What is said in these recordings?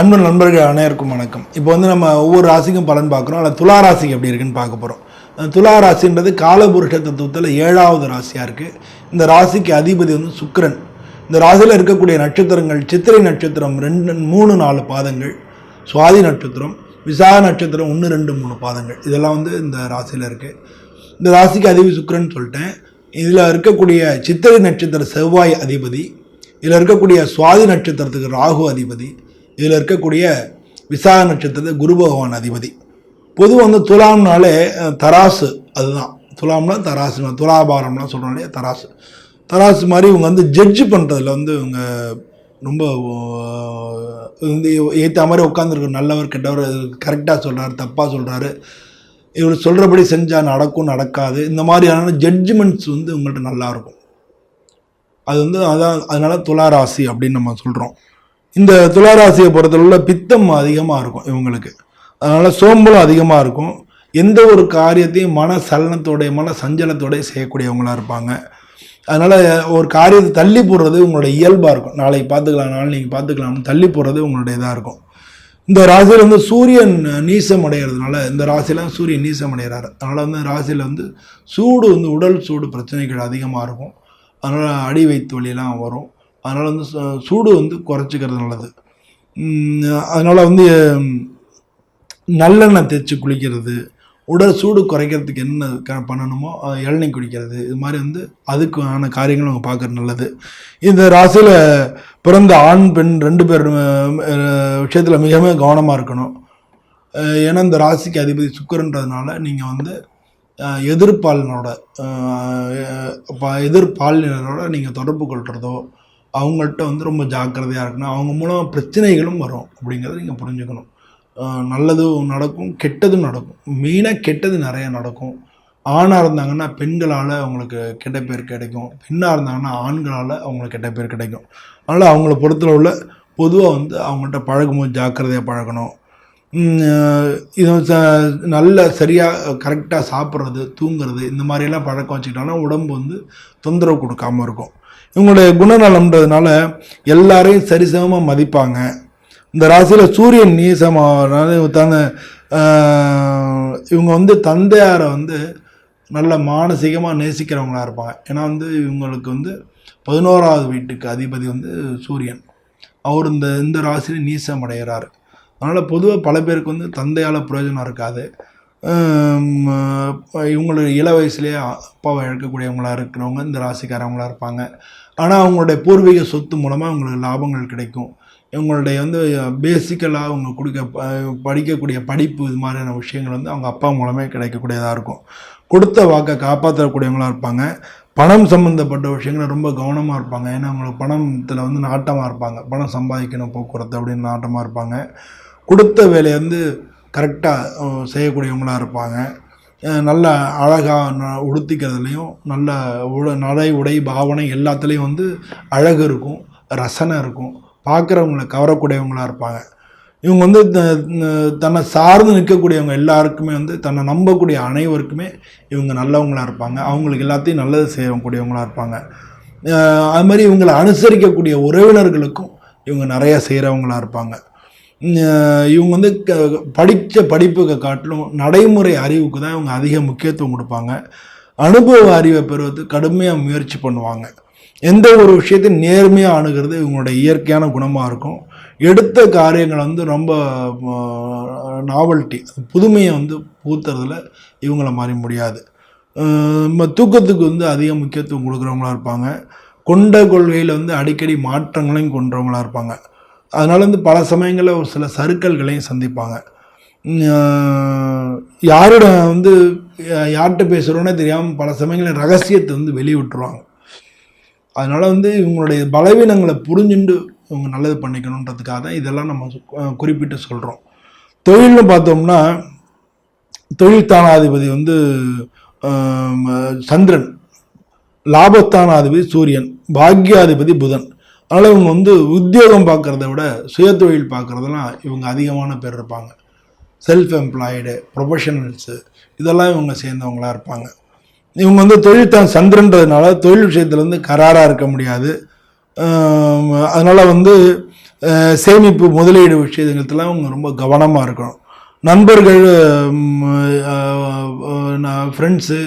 அன்பு நண்பர்கள் அனைவருக்கும் வணக்கம். இப்போ வந்து நம்ம ஒவ்வொரு ராசிக்கும் பலன் பார்க்குறோம். அதில் துலா ராசி எப்படி இருக்குன்னு பார்க்க போகிறோம் துலா ராசின்றது காலபுருஷ தத்துவத்தில் ஏழாவது ராசியாக இருக்குது இந்த ராசிக்கு அதிபதி வந்து சுக்கரன். இந்த ராசியில் இருக்கக்கூடிய நட்சத்திரங்கள் சித்திரை நட்சத்திரம் ரெண்டு மூணு நாலு பாதங்கள். சுவாதி நட்சத்திரம் விசாக நட்சத்திரம் ஒன்று ரெண்டு மூணு பாதங்கள். இதெல்லாம் வந்து இந்த ராசியில் இருக்குது இந்த ராசிக்கு அதிபதி சுக்கரன் சொல்லிட்டேன். இதில் இருக்கக்கூடிய சித்திரை நட்சத்திர செவ்வாய் அதிபதி. இதில் இருக்கக்கூடிய சுவாதி நட்சத்திரத்துக்கு ராகு அதிபதி. இதில் இருக்கக்கூடிய விசாக நட்சத்திரத்தை குரு பகவான் அதிபதி. பொதுவாக வந்து துலாம்னாலே தராசு அதுதான். துலாம்னா தராசு துலாபாரம்னா சொல்கிறோம் இல்லையா தராசு. தராசு மாதிரி இவங்க வந்து ஜட்ஜ் பண்ணுறதுல வந்து இவங்க ரொம்ப வந்து ஏற்ற மாதிரி உட்காந்துருக்கு நல்லவர் கெட்டவர் கரெக்டாக சொல்கிறாரு தப்பாக சொல்கிறாரு இவர் சொல்கிறபடி செஞ்சால் நடக்கும் நடக்காது. இந்த மாதிரியான ஜட்ஜ்மெண்ட்ஸ் வந்து உங்கள்கிட்ட நல்லாயிருக்கும் அது வந்து அதான் அதனால் துளாராசி அப்படின்னு நம்ம சொல்கிறோம் இந்த துளாராசியை பொறுத்தளவுல பித்தம் அதிகமாக இருக்கும் இவங்களுக்கு. அதனால் சோம்பலும் அதிகமாக இருக்கும். எந்த ஒரு காரியத்தையும் மன சலனத்தோடைய மன சஞ்சலத்தோடைய செய்யக்கூடியவங்களாக இருப்பாங்க. அதனால் ஒரு காரியத்தை தள்ளி போடுறது உங்களோட இயல்பாக இருக்கும். நாளைக்கு பார்த்துக்கலாம் நாளைக்கு பார்த்துக்கலாம்னு தள்ளி போடுறது உங்களுடைய இதாக இருக்கும். இந்த ராசியில் வந்து சூரியன் நீசம் அடைகிறதுனால இந்த ராசியில சூரியன் நீசம் அடைகிறாரு அதனால் வந்து ராசியில் வந்து சூடு வந்து உடல் சூடு பிரச்சனைகள் அதிகமாக இருக்கும். அதனால் அடி வயிற்று வலியெல்லாம் வரும். அதனால் வந்து சு- சூடு வந்து குறைச்சிக்கிறது நல்லது. அதனால் வந்து நல்லெண்ணெய் தேய்ச்சி குளிக்கிறது உடல் சூடு குறைக்கிறதுக்கு என்ன க- பண்ணணுமோ இளநீர் குடிக்கிறது இது மாதிரி வந்து அதுக்கான காரியங்களும் அவங்க பார்க்குறது நல்லது. இந்த ராசியில் பிறந்த ஆண் பெண் ரெண்டு பேர் விஷயத்தில் மிக மிக கவனமாக இருக்கணும் ஏன்னா இந்த ராசிக்கு அதிபதி சுக்கரன்றதுனால நீங்கள் வந்து எதிர்பாலினோட எதிர்பாலினரோட ப- நீங்கள் தொடர்பு கொள்கிறதோ அவங்கள்ட்ட வந்து ரொம்ப ஜாக்கிரதையாக இருக்கணும். அவங்க மூலமாக பிரச்சனைகளும் வரும் அப்படிங்கிறத நீங்கள் புரிஞ்சுக்கணும். நல்லதும் நடக்கும் கெட்டதும் நடக்கும். மெயினாக கெட்டது நிறைய நடக்கும். ஆணாக இருந்தாங்கன்னா பெண்களால் அவங்களுக்கு கெட்ட பேர் கிடைக்கும். பெண்ணாக இருந்தாங்கன்னா ஆண்களால் அவங்களுக்கு கெட்ட பேர் கிடைக்கும். அதனால் அவங்கள பொறுத்தளவில் பொதுவாக வந்து அவங்கள்ட்ட பழகும்போது ஜாக்கிரதையாக பழகணும். இது ச நல்ல சரியாக கரெக்டாக சாப்பிட்றது தூங்குறது இந்த மாதிரியெல்லாம் பழக்கம் வச்சுக்கிட்டோன்னா உடம்பு வந்து தொந்தரவு கொடுக்காம இருக்கும். இவங்களுடைய குணநலம்ன்றதுனால எல்லாரையும் சரிசமமாக மதிப்பாங்க. இந்த ராசியில் சூரியன் நீசமாகனால தந்த இவங்க வந்து தந்தையாரை வந்து நல்ல மானசீகமாக நேசிக்கிறவங்களா இருப்பாங்க. ஏன்னா வந்து இவங்களுக்கு வந்து பதினோராவது வீட்டுக்கு அதிபதி வந்து சூரியன். அவர் இந்த இந்த ராசியில் நீசம் அடைகிறாரு அதனால் பொதுவாக பல பேருக்கு வந்து தந்தையால் பிரயோஜனம் இருக்காது. ஆம், இவங்களுடைய இள வயசுலேயே அப்பாவை இழக்கக்கூடியவங்களாக இருக்கிறவங்க இந்த ராசிக்காரவங்களா இருப்பாங்க. ஆனால் அவங்களுடைய பூர்வீக சொத்து மூலமாக அவங்களுக்கு லாபங்கள் கிடைக்கும். இவங்களுடைய வந்து பேசிக்கலாக அவங்க கொடுக்க படிக்கக்கூடிய படிப்பு இது மாதிரியான விஷயங்கள் வந்து அவங்க அப்பா மூலமே கிடைக்கக்கூடியதாக இருக்கும். கொடுத்த வாக்கை காப்பாற்றக்கூடியவங்களா இருப்பாங்க. பணம் சம்மந்தப்பட்ட விஷயங்கள் ரொம்ப கவனமாக இருப்பாங்க. ஏன்னா அவங்களுக்கு பணத்தில் வந்து நாட்டமாக இருப்பாங்க. பணம் சம்பாதிக்கணும் போக்குவரத்து அப்படின்னு நாட்டமாக இருப்பாங்க. கொடுத்த வேலையை வந்து கரெக்டாக செய்யக்கூடியவங்களாக இருப்பாங்க. நல்ல அழகாக உடுத்திக்கிறதுலையும் நல்ல உட நடை உடை பாவனை எல்லாத்துலேயும் வந்து அழகு இருக்கும் ரசனை இருக்கும். பார்க்குறவங்கள கவரக்கூடியவங்களாக இருப்பாங்க. இவங்க வந்து தன்னை சார்ந்து நிற்கக்கூடியவங்க எல்லாருக்குமே வந்து தன்னை நம்பக்கூடிய அனைவருக்குமே இவங்க நல்லவங்களாக இருப்பாங்க. அவங்களுக்கு எல்லாத்தையும் நல்லது செய்யக்கூடியவங்களாக இருப்பாங்க. அது மாதிரி இவங்களை அனுசரிக்கக்கூடிய உறவினர்களுக்கும் இவங்க நிறையா செய்கிறவங்களா இருப்பாங்க. இவங்க வந்து க படித்த படிப்புக்கு காட்டிலும் நடைமுறை அறிவுக்கு தான் இவங்க அதிக முக்கியத்துவம் கொடுப்பாங்க. அனுபவ அறிவை பெறுவது கடுமையாக முயற்சி பண்ணுவாங்க. எந்த ஒரு விஷயத்தையும் நேர்மையாக அணுகிறது இவங்களோட இயற்கையான குணமாக இருக்கும். எடுத்த காரியங்களை வந்து ரொம்ப நாவல்ட்டி புதுமையை வந்து பூத்துறதுல இவங்கள மாறி முடியாது. நம்ம தூக்கத்துக்கு வந்து அதிக முக்கியத்துவம் கொடுக்குறவங்களா இருப்பாங்க. கொண்ட கொள்கையில் வந்து அடிக்கடி மாற்றங்களையும் கொண்டவங்களா இருப்பாங்க. அதனால வந்து பல சமயங்களில் ஒரு சில சறுக்கல்களையும் சந்திப்பாங்க. யாரோட வந்து யார்கிட்ட பேசுகிறோன்னே தெரியாமல் பல சமயங்களில் ரகசியத்தை வந்து வெளியிட்டுருவாங்க. அதனால் வந்து இவங்களுடைய பலவீனங்களை புரிஞ்சுண்டு இவங்க நல்லது பண்ணிக்கணுன்றதுக்காக தான் இதெல்லாம் நம்ம குறிப்பிட்டு சொல்கிறோம் தொழில்னு பார்த்தோம்னா தொழில் தானாதிபதி வந்து சந்திரன் லாபஸ்தானாதிபதி சூரியன் பாக்யாதிபதி புதன். அதனால் இவங்க வந்து உத்தியோகம் பார்க்குறத விட சுயத்தொழில் பார்க்குறதெல்லாம் இவங்க அதிகமான பேர் இருப்பாங்க. செல்ஃப் எம்ப்ளாய்டு ப்ரொஃபஷனல்ஸு இதெல்லாம் இவங்க சேர்ந்தவங்களா இருப்பாங்க. இவங்க வந்து தொழில் தான் சந்திரன்றதுனால தொழில் விஷயத்தில் வந்து கராராக இருக்க முடியாது. அதனால் வந்து சேமிப்பு முதலீடு விஷயத்துலாம் அவங்க ரொம்ப கவனமாக இருக்கணும். நண்பர்கள் ஃப்ரெண்ட்ஸு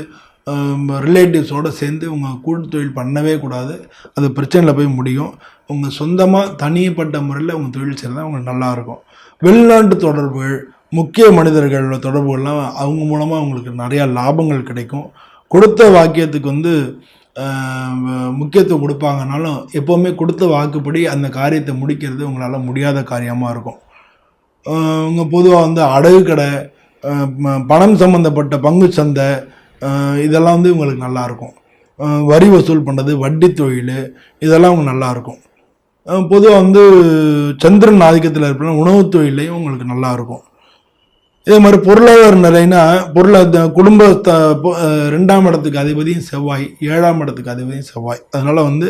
ரிலேட்டிவ்ஸோடு சேர்ந்து உங்கள் கூட்டு தொழில் பண்ணவே கூடாது. அது பிரச்சனையில் போய் முடியும். உங்கள் சொந்தமாக தனிப்பட்ட முறையில் உங்கள் தொழில் செய்கிறதா உங்களுக்கு நல்லாயிருக்கும் வெளிநாட்டு தொடர்புகள் முக்கிய மனிதர்களோட தொடர்புகள்லாம் அவங்க மூலமாக உங்களுக்கு நிறையா லாபங்கள் கிடைக்கும். கொடுத்த வாக்கியத்துக்கு வந்து முக்கியத்துவம் கொடுப்பாங்கனாலும் எப்போவுமே கொடுத்த வாக்குப்படி அந்த காரியத்தை முடிக்கிறது உங்களால் முடியாத காரியமாக இருக்கும். உங்கள் பொதுவாக வந்து அடகு கடை பணம் சம்மந்தப்பட்ட பங்கு சந்தை இதெல்லாம் வந்து இவங்களுக்கு நல்லாயிருக்கும். வரி வசூல் பண்ணுறது வட்டி தொழில் இதெல்லாம் அவங்க நல்லாயிருக்கும். பொதுவாக வந்து சந்திரன் ஆதிக்கத்தில் இருப்பினா உணவு தொழிலையும் உங்களுக்கு நல்லாயிருக்கும். இதே மாதிரி பொருளாதார நிலைனா பொருளா குடும்ப ரெண்டாம் இடத்துக்கு அதிபதியும் செவ்வாய் ஏழாம் இடத்துக்கு அதிபதியும் செவ்வாய். அதனால் வந்து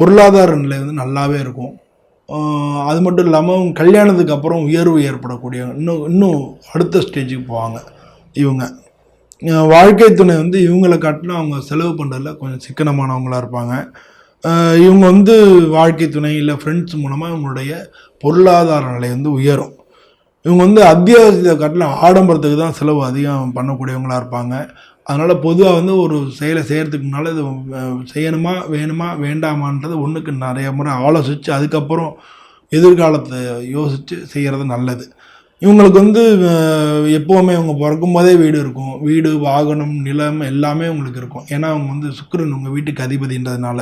பொருளாதார நிலை வந்து நல்லாவே இருக்கும். அது மட்டும் இல்லாமல் கல்யாணத்துக்கு அப்புறம் உயர்வு ஏற்படக்கூடிய இன்னும் இன்னும் அடுத்த ஸ்டேஜுக்கு போவாங்க இவங்க. வாழ்க்கை துணை வந்து இவங்களை காட்டிலும் அவங்க செலவு பண்ணுறதுல கொஞ்சம் சிக்கனமானவங்களாக இருப்பாங்க. இவங்க வந்து வாழ்க்கை துணை இல்லை ஃப்ரெண்ட்ஸ் மூலமாக இவங்களுடைய பொருளாதார நிலை வந்து உயரும். இவங்க வந்து அத்தியாவசியத்தை காட்டிலும் ஆடம்பரத்துக்கு தான் செலவு அதிகம் பண்ணக்கூடியவங்களா இருப்பாங்க. அதனால் பொதுவாக வந்து ஒரு செயலை செய்கிறதுக்கு முன்னால் இது செய்யணுமா வேணுமா வேண்டாமான்றது ஒன்றுக்கு நிறைய முறை ஆலோசித்து அதுக்கப்புறம் எதிர்காலத்தை யோசித்து செய்கிறது நல்லது. இவங்களுக்கு வந்து எப்போவுமே இவங்க பிறக்கும் போதே வீடு இருக்கும். வீடு வாகனம் நிலம் எல்லாமே உங்களுக்கு இருக்கும். ஏன்னா அவங்க வந்து சுக்கிரன் உங்கள் வீட்டுக்கு அதிபதின்றதுனால.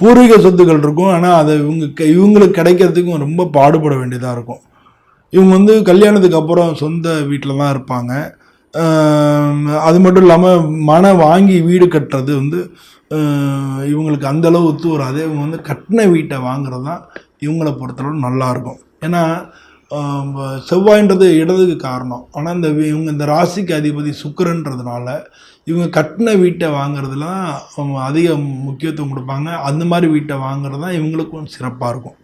பூர்வீக சொத்துக்கள் இருக்கும். ஆனால் அதை இவங்க இவங்களுக்கு கிடைக்கிறதுக்கும் ரொம்ப பாடுபட வேண்டியதாக இருக்கும். இவங்க வந்து கல்யாணத்துக்கு அப்புறம் சொந்த வீட்டில் தான் இருப்பாங்க அது மட்டும் இல்லாமல் மன வாங்கி வீடு கட்டுறது வந்து இவங்களுக்கு அந்தளவு ஒத்து வராது. இவங்க வந்து கட்டின வீட்டை வாங்குறது தான் இவங்களை பொறுத்தளவு நல்லா இருக்கும். ஏன்னா செவ்வாய்ன்றது இடதுக்கு காரணம். ஆனால் இந்த வி- இவங்க இந்த ராசிக்கு அதிபதி சுக்கரன்றதுனால இவங்க கட்டின வீட்டை வாங்குறதுலாம் அவங்க அதிக முக்கியத்துவம் கொடுப்பாங்க. அந்த மாதிரி வீட்டை வாங்குறது தான் இவங்களுக்கும் சிறப்பாக இருக்கும்.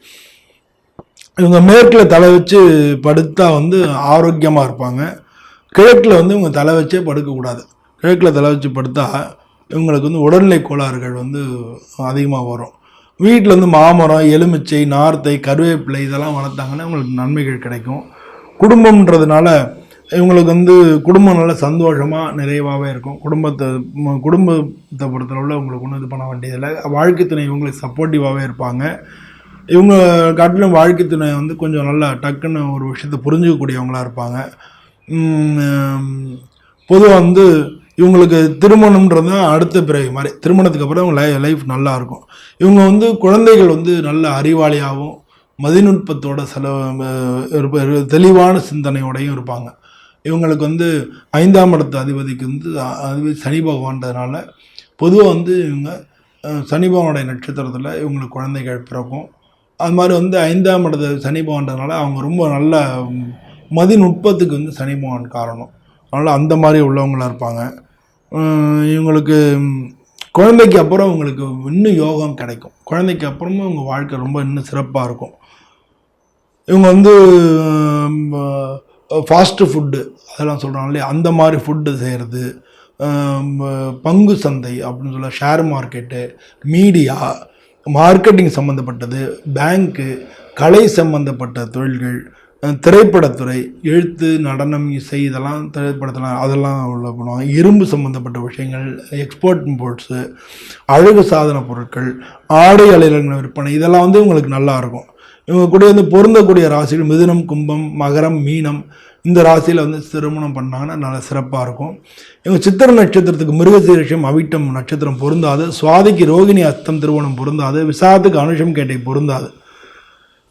இவங்க மேற்கில் தலை வச்சு படுத்தா வந்து ஆரோக்கியமாக இருப்பாங்க. கிழக்கில் வந்து இவங்க தலை வச்சே படுக்கக்கூடாது கிழக்கில் தலை வச்சு படுத்தா இவங்களுக்கு வந்து உடல்நிலை கோளாறுகள் வந்து அதிகமாக வரும். வீட்டில் வந்து மாமரம் எலுமிச்சை நார்த்தை கருவேப்பிலை இதெல்லாம் வளர்த்தாங்கன்னா இவங்களுக்கு நன்மைகள் கிடைக்கும். குடும்பம்ன்றதுனால இவங்களுக்கு வந்து குடும்பம் நல்ல சந்தோஷமாக நிறைவாகவே இருக்கும். குடும்பத்தை குடும்பத்தை பொறுத்தளவில் உங்களுக்கு ஒன்றும் இது பண்ண வேண்டியதில்லை. வாழ்க்கை துணை இவங்களுக்கு சப்போர்ட்டிவாகவே இருப்பாங்க. இவங்க காட்டிலும் வாழ்க்கை துணை வந்து கொஞ்சம் நல்லா டக்குன்னு ஒரு விஷயத்தை புரிஞ்சுக்கக்கூடியவங்களா இருப்பாங்க. பொதுவாக வந்து இவங்களுக்கு திருமணம்ன்றது தான் அடுத்த பிறகு. மாதிரி திருமணத்துக்கு அப்புறம் இவங்க லை லைஃப் நல்லாயிருக்கும் இவங்க வந்து குழந்தைகள் வந்து நல்ல அறிவாளியாகவும் மதிநுட்பத்தோட செலவு இருப்ப- தெளிவான சிந்தனையோடையும் இருப்பாங்க. இவங்களுக்கு வந்து ஐந்தாம் இடத்து அதிபதிக்கு வந்து அதிபதி சனி பகவான்றதுனால பொதுவாக வந்து இவங்க சனி பகவானுடைய நட்சத்திரத்தில் இவங்களுக்கு குழந்தைகள் பிறக்கும். அது மாதிரி வந்து ஐந்தாம் இடத்து சனி பகவான்றதுனால அவங்க ரொம்ப நல்ல மதிநுட்பத்துக்கு வந்து சனி பகவான் காரணம். அதனால் அந்த மாதிரி உள்ளவங்களா இருப்பாங்க. இவங்களுக்கு குழந்தைக்கு அப்புறம் உங்களுக்கு இன்னும் யோகம் கிடைக்கும். குழந்தைக்கு அப்புறமும் உங்கள் வாழ்க்கை ரொம்ப இன்னும் சிறப்பாக இருக்கும். இவங்க வந்து ஃபாஸ்ட்டு ஃபுட்டு அதெல்லாம் சொல்கிறாங்க இல்லையா? அந்த மாதிரி ஃபுட்டு செய்கிறது பங்கு சந்தை அப்படின்னு சொல்ல ஷேர் மார்க்கெட்டு மீடியா மார்க்கெட்டிங் சம்மந்தப்பட்டது பேங்க்கு கலை சம்மந்தப்பட்ட தொழில்கள் திரைப்படத்துறை எழுத்து நடனம் இசை இதெல்லாம் திரைப்படத்தெல்லாம் அதெல்லாம் உள்ள பண்ணுவாங்க இரும்பு சம்மந்தப்பட்ட விஷயங்கள் எக்ஸ்போர்ட் இம்போர்ட்ஸு அழகு சாதன பொருட்கள் ஆடை அலைகள் விற்பனை இதெல்லாம் வந்து உங்களுக்கு நல்லா இருக்கும். இவங்க கூட வந்து பொருந்தக்கூடிய ராசிகள் மிதுனம் கும்பம் மகரம் மீனம் இந்த ராசியில் வந்து திருமணம் பண்ணாங்கன்னா நல்லா சிறப்பாக இருக்கும். இவங்க சித்திர நட்சத்திரத்துக்கு மிருகசீரிஷம் அவிட்டம் நட்சத்திரம் பொருந்தாது. சுவாதிக்கு ரோகிணி அஸ்தம் திருவோணம் பொருந்தாது. விசாரத்துக்கு அனுஷம் கேட்டை பொருந்தாது.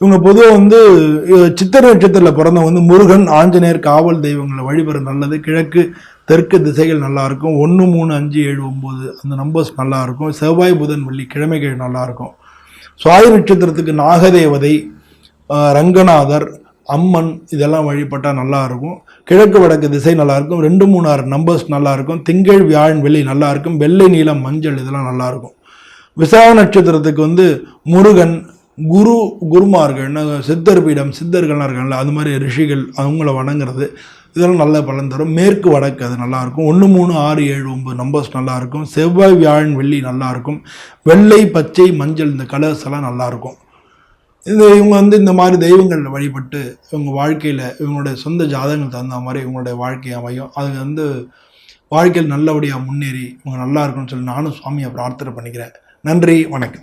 இவங்க பொதுவாக வந்து சித்திர நட்சத்திரத்தில் பிறந்தவங்க வந்து முருகன் ஆஞ்சநேயர் காவல் தெய்வங்களை வழிபட நல்லது. கிழக்கு தெற்கு திசைகள் நல்லாயிருக்கும். ஒன்று மூணு அஞ்சு ஏழு ஒம்பது அந்த நம்பர்ஸ் நல்லாயிருக்கும். செவ்வாய் புதன் வெள்ளி கிழமைகள் நல்லாயிருக்கும். சுவாதி நட்சத்திரத்துக்கு நாகதேவதை ரங்கநாதர் அம்மன் இதெல்லாம் வழிபட்டால் நல்லாயிருக்கும். கிழக்கு வடக்கு திசை நல்லாயிருக்கும். ரெண்டு மூணு ஆறு நம்பர்ஸ் நல்லாயிருக்கும். திங்கள் வியாழன் வெள்ளி நல்லா இருக்கும் வெள்ளை நீளம் மஞ்சள் இதெல்லாம் நல்லாயிருக்கும். விசாக நட்சத்திரத்துக்கு வந்து முருகன் குரு குருமார்கள் என்ன சித்தர் பீடம் சித்தர்கள்லாம் இருக்காங்கல்ல அது மாதிரி ரிஷிகள் அவங்கள வணங்குறது இதெல்லாம் நல்ல பலன் தரும். மேற்கு வடக்கு அது நல்லாயிருக்கும். ஒன்று மூணு ஆறு ஏழு ஒம்பது நம்பர்ஸ் நல்லாயிருக்கும். செவ்வாய் வியாழன் வெள்ளி நல்லாயிருக்கும். வெள்ளை பச்சை மஞ்சள் இந்த கலர்ஸ் எல்லாம் நல்லாயிருக்கும். இந்த இது இவங்க வந்து இந்த மாதிரி தெய்வங்களில் வழிபட்டு இவங்க வாழ்க்கையில் இவங்களுடைய சொந்த ஜாதகங்கள் தகுந்த மாதிரி இவங்களுடைய வாழ்க்கை அமையும். அது வந்து வாழ்க்கையில் நல்லபடியாக முன்னேறி இவங்க நல்லா இருக்கும்னு சொல்லி நானும் சுவாமியை பிரார்த்தனை பண்ணிக்கிறேன். நன்றி வணக்கம்.